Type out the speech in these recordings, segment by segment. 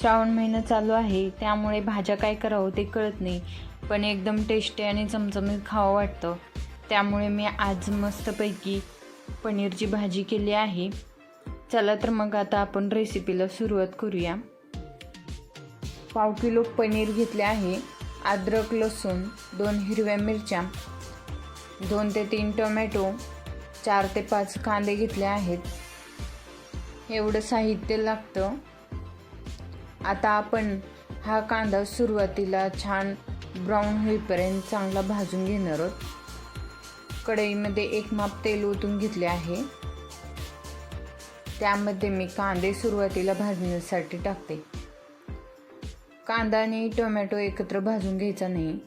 श्रावण महिना चालू आहे त्यामुळे भाज्या काय करावं ते कळत नाही. पण एकदम टेस्टी आणि चमचमीत खावं वाटतं. त्यामुळे मी आज मस्तपैकी पनीरची भाजी केली आहे. चला तर मग आता आपण रेसिपीला सुरुवात करूया. पाव किलो पनीर घेतले आहे अद्रक लसूण दोन हिरव्या मिरच्या दोन ते तीन टोमॅटो चार ते पाच कांदे घेतले आहेत. एवढं साहित्य लागतं. आता आपण हा कांदा सुरुवातीला छान ब्राऊन होईपर्यंत चांगला भाजून घेणार आहोत. कढईमध्ये एक माप तेल ओतून घेतले आहे. त्यामध्ये मी कांदे सुरुवातीला भाजण्यासाठी टाकते. कांदा आणि टोमॅटो एकत्र भाजून घ्यायचा नाही.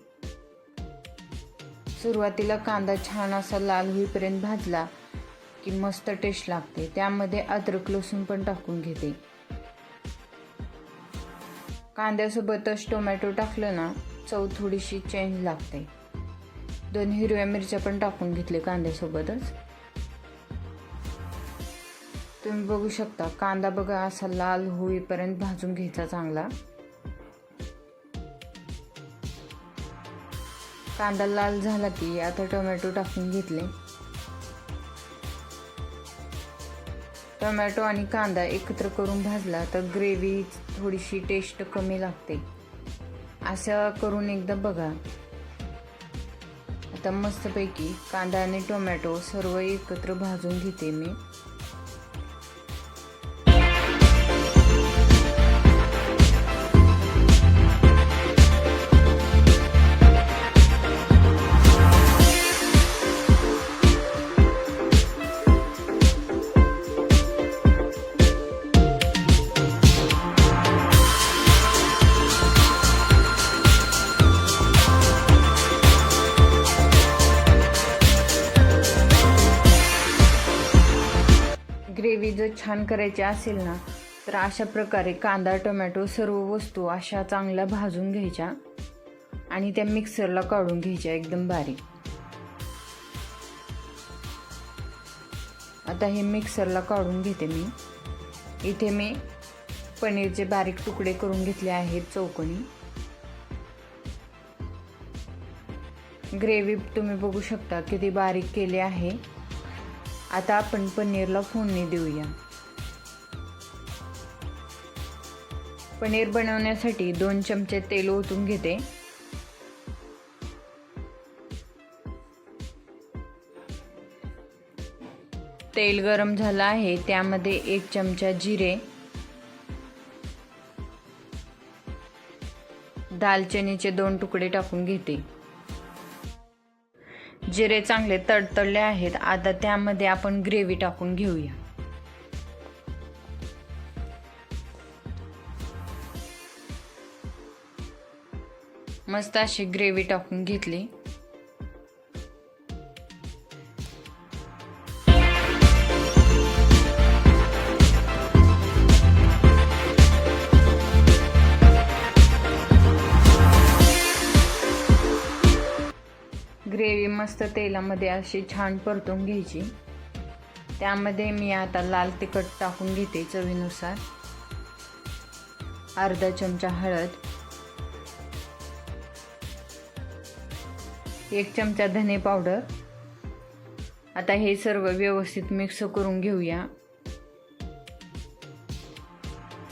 सुरुवातीला कांदा छान असा लाल होईपर्यंत भाजला की मस्त टेस्ट लागते. त्यामध्ये अद्रक लसूण पण टाकून घेते. कांद्यासोबतच टोमॅटो टाकलं ना चव थोडीशी चेंज लागते. दोन हिरव्या मिरच्या पण टाकून घेतले कांद्यासोबतच. तुम्ही बघू शकता कांदा बघा असा लाल होईपर्यंत भाजून घ्यायचा चांगला. कांदा लाल झाला की आता टोमॅटो टाकून घेतले. टोमॅटो आणि कांदा एकत्र करून भाजला तर ग्रेव्ही थोडीशी टेस्ट कमी लागते. असं करून एकदा बघा. आता मस्तपैकी कांदा आणि टोमॅटो सर्व एकत्र भाजून घेते मी. छान करायची असेल ना तर अशा प्रकारे कांदा टोमॅटो सर्व वस्तू अशा चांगल्या भाजून घ्यायच्या आणि त्या मिक्सरला काढून घ्यायच्या एकदम बारीक. आता हे मिक्सरला काढून घेते मी. इथे मी पनीरचे बारीक तुकडे करून घेतले आहेत चौकणी ग्रेव्ही तुम्ही बघू शकता किती बारीक केले आहे. आता आपण पनीरला फोडणी देऊया. पनीर बनवण्यासाठी दोन चमचे तेल ओतून घेते. तेल गरम झालं आहे त्यामध्ये एक चमचा जिरे दालचिनीचे दोन तुकडे टाकून घेते. जिरे चांगले तडतडले आहेत आता त्यामध्ये आपण ग्रेव्ही टाकून घेऊया. मस्त अशी ग्रेव्ही टाकून घेतली. ग्रेव्ही मस्त तेलामध्ये अशी छान परतून घ्यायची. त्यामध्ये मी आता लाल तिखट टाकून घेते चवीनुसार. अर्धा चमचा हळद. एक चमचा धने पावडर. आता हे सर्व व्यवस्थित मिक्स करून घेऊया.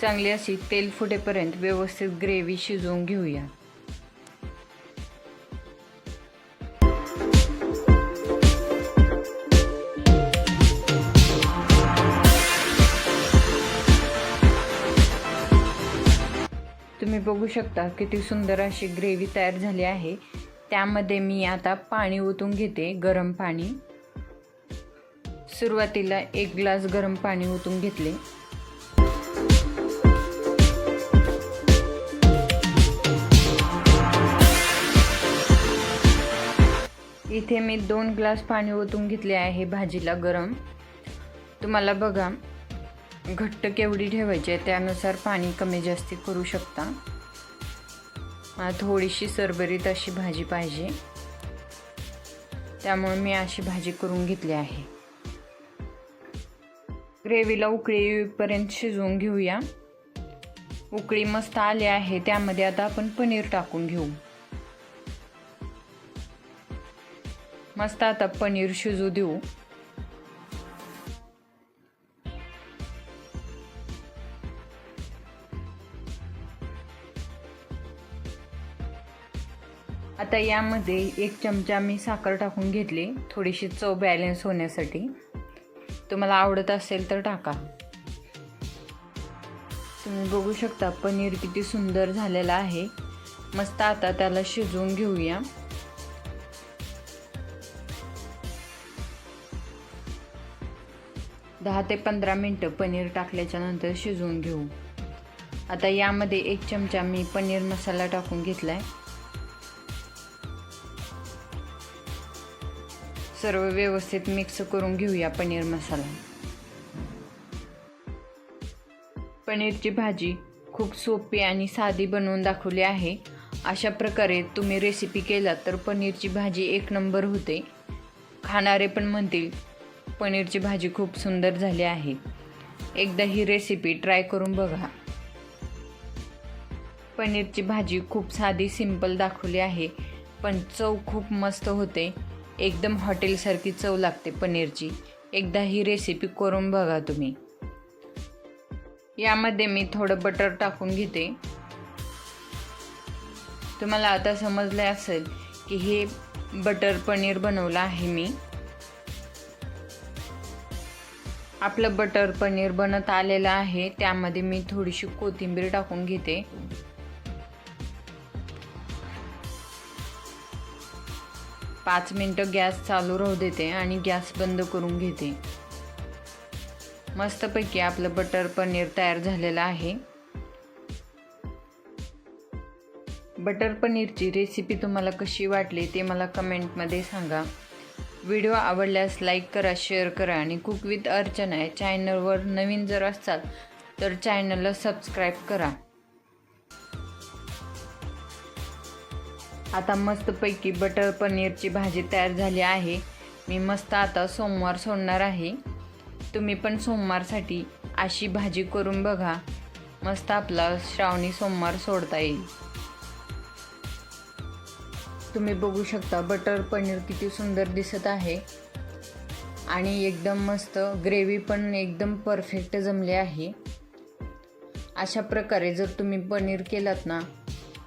चांगली अशी तेल फुटेपर्यंत व्यवस्थित ग्रेव्ही शिजवून घेऊया. तुम्ही बघू शकता किती सुंदर अशी ग्रेव्ही तयार झाली आहे. त्यामध्ये मी आता पाणी ओतून घेते गरम पाणी. सुरुवातीला एक ग्लास गरम पाणी ओतून घेतले. इथे मी दोन ग्लास पाणी ओतून घेतले आहे भाजीला गरम. तुम्हाला बघा घट्ट केवढी ठेवायची आहे त्यानुसार पाणी कमी जास्ती करू शकता. थोडीशी सरबरीत अशी भाजी पाहिजे. त्यामुळे मी अशी भाजी करून घेतली आहे. ग्रेव्हीला उकळी येईपर्यंत शिजवून घेऊया. उकळी मस्त आली आहे त्यामध्ये आता आपण पनीर टाकून घेऊ. मस्त आता पनीर शिजू देऊ. आता यामध्ये एक चमचा मी साखर टाकून घेतली. थोडीशी चव बॅलन्स होण्यासाठी. तुम्हाला आवडत असेल तर टाका. तुम्ही बघू शकता पनीर किती सुंदर झालेलं आहे. मस्त आता त्याला शिजवून घेऊया. दहा ते पंधरा मिनटं पनीर टाकल्याच्या नंतर शिजवून घेऊ. आता यामध्ये एक चमचा मी पनीर मसाला टाकून घेतला आहे सर्व व्यवस्थित मिक्स करून घेऊया पनीर मसाला. पनीरची भाजी खूप सोपी आणि साधी बनवून दाखवली आहे. अशा प्रकारे तुम्ही रेसिपी केला तर पनीरची भाजी एक नंबर होते. खाणारे पण म्हणतील पनीरची भाजी खूप सुंदर झाली आहे. एकदा ही रेसिपी ट्राय करून बघा. पनीरची भाजी खूप साधी सिंपल दाखवली आहे पण चव खूप मस्त होते. एकदम हॉटेलसारखी चव लागते पनीरची. एकदा ही रेसिपी करून बघा तुम्ही. यामध्ये मी थोडं बटर टाकून घेते. तुम्हाला आता समजलं असेल की हे बटर पनीर बनवलं आहे मी. आपलं बटर पनीर बनत आलेलं आहे. त्यामध्ये मी थोडीशी कोथिंबीर टाकून घेते. पाच मिनटं गॅस चालू राहू देते आणि गॅस बंद करून घेते. मस्तपैकी आपलं बटर पनीर तयार झालेलं आहे. बटर पनीरची रेसिपी तुम्हाला कशी वाटली ते मला कमेंटमध्ये सांगा. व्हिडिओ आवडल्यास लाईक करा शेअर करा आणि कुक विथ अर्चना या चॅनलवर नवीन जर असाल तर चॅनलला सबस्क्राईब करा. आता मस्तपैकी बटर पनीरची भाजी तयार झाली आहे. मी मस्त आता सोमवार सोडणार आहे. तुम्ही पण सोमवारसाठी अशी भाजी करून बघा. मस्त आपला श्रावणी सोमवार सोडता येईल. तुम्ही बघू शकता बटर पनीर किती सुंदर दिसत आहे. आणि एकदम मस्त ग्रेव्ही पण एकदम परफेक्ट जमली आहे. अशा प्रकारे जर तुम्ही पनीर केलात ना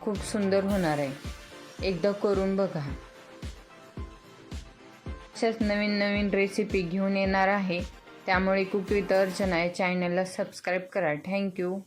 खूप सुंदर होणार आहे. एकदा करून बघा. अशाच नवीन नवीन रेसिपी घेऊन येणार आहे. त्यामुळे कुक विथ अर्चना या चॅनलला सबस्क्राईब करा. थँक्यू